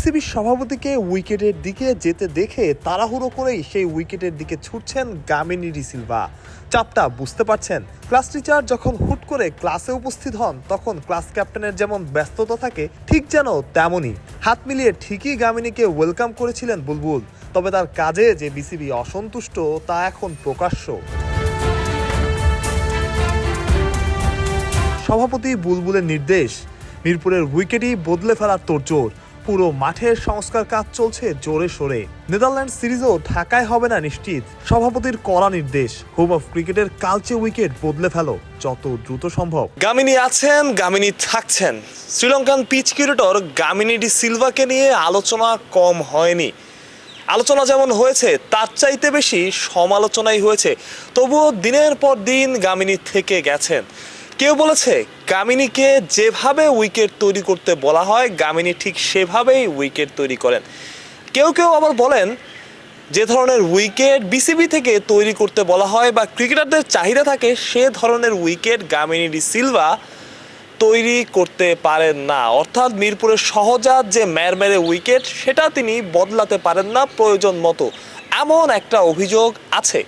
বিসিবির সভাপতিকে উইকেটের দিকে যেতে দেখে তাড়াহুড়ো করেই সেই উইকেটের দিকে ছুটছেন গামিনী ডিসিলভা চাপটা বুঝতে পারছেন। ক্লাস টিচার যখন হুট করে ক্লাসে উপস্থিত হন, তখন ক্লাস ক্যাপ্টেনের যেমন ব্যস্ততা থাকে, ঠিক যেন তেমনই। হাত মিলিয়ে ঠিকই গামিনীকে ওয়েলকাম করেছিলেন বুলবুল। তবে তার কাজে যে বিসিবি অসন্তুষ্ট, তা এখন প্রকাশ্য। সভাপতি বুলবুলের নির্দেশ, মিরপুরের উইকেটই বদলে ফেলার তোড়জোড়। পুরো মাঠের সংস্কার কাজ চলছে জোরে সোরে। নেদারল্যান্ড সিরিজও ঢাকায় হবে না নিশ্চিত। সভাপতির কড়া নির্দেশ। হোম অফ ক্রিকেটের কালচে উইকেট বদলে ফেলো, যত দ্রুত সম্ভব। গামিনী আছেন, গামিনী থাকছেন। Sri Lankan pitch curator Gamini De সিলভাকে নিয়ে আলোচনা কম হয়নি। আলোচনা যেমন হয়েছে, তার চাইতে বেশি সমালোচনাই হয়েছে। তবুও দিনের পর দিন গামিনী থেকে গেছেন। কেউ বলেছে, গামিনীকে যেভাবে উইকেট তৈরি করতে বলা হয়, গামিনী ঠিক সেভাবেই উইকেট তৈরি করেন। কেউ কেউ আবার বলেন, যে ধরনের উইকেট বিসিবি থেকে তৈরি করতে বলা হয় বা ক্রিকেটারদের চাহিদা থাকে, সে ধরনের উইকেট গামিনী ডি সিলভা তৈরি করতে পারেন না। অর্থাৎ মিরপুরের সহজাত যে ম্যারমেরে উইকেট, সেটা তিনি বদলাতে পারেন না প্রয়োজন মতো। এমন একটা অভিযোগ আছে।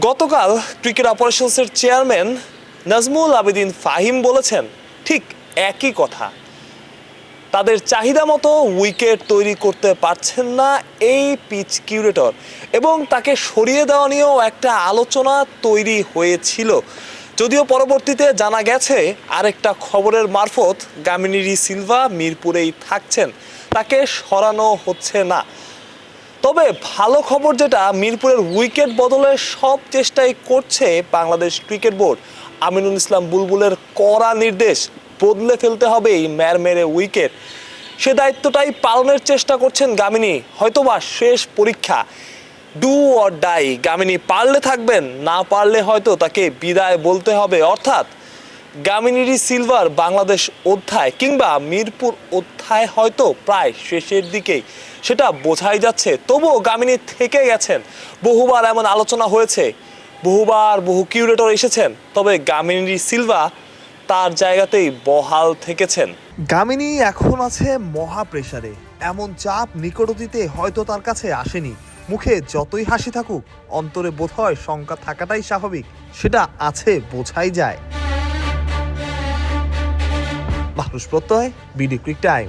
গতকাল ক্রিকেট অপারেশনসের চেয়ারম্যান নাজমুল আবেদিন ফাহিম বলেছেন, ঠিক একই কথা। তাদের চাহিদা মতো উইকেট তৈরি করতে পারছেন না এই পিচ কিউরেটর এবং তাকে সরিয়ে দেওয়া নিয়েও একটা আলোচনা তৈরি হয়েছিল। যদিও পরবর্তীতে জানা গেছে, আরেকটা খবরের মারফত গামিনীরি সিলভা মিরপুরেই থাকছেন। তাকে সরানো হচ্ছে না। তবে ভালো খবর যেটা, মিরপুরের উইকেট বদলের সব চেষ্টাই করছে বাংলাদেশ ক্রিকেট বোর্ড। আমিনুল ইসলাম বুলবুলের কড়া নির্দেশ, বদলে ফেলতে হবে এই ম্যারমেরে উইকেট। সে দায়িত্বটাই পালনের চেষ্টা করছেন গামিনী, হয়তোবা শেষ পরীক্ষা। ডু অর ডাই, গামিনী পারলে থাকবেন, না পারলে হয়তো তাকে বিদায় বলতে হবে। অর্থাৎ গামিনীরি সিলভার বাংলাদেশ অধ্যায় কিংবা মিরপুর অধ্যায় হয়তো প্রায় শেষের দিকেই। সেটা বোঝাই যাচ্ছে, তবুও গামিনী থেকে গেছেন। বহুবার এমন আলোচনা হয়েছে, বহুবার বহু কিউরেটর এসেছেন, তবে গামিনী সিলভা তার জায়গাতেই বহাল থেকেছেন। গামিনী এখন আছে মহা প্রেসারে এমন চাপ নিকটতীতে হয়তো তার কাছে আসেনি। মুখে যতই হাসি থাকুক, অন্তরে বোধ হয় শঙ্কা থাকাটাই স্বাভাবিক। সেটা আছে, বোঝাই যায়। মাহরুষ প্রত্যয় বিডি ক্রিক টাইম।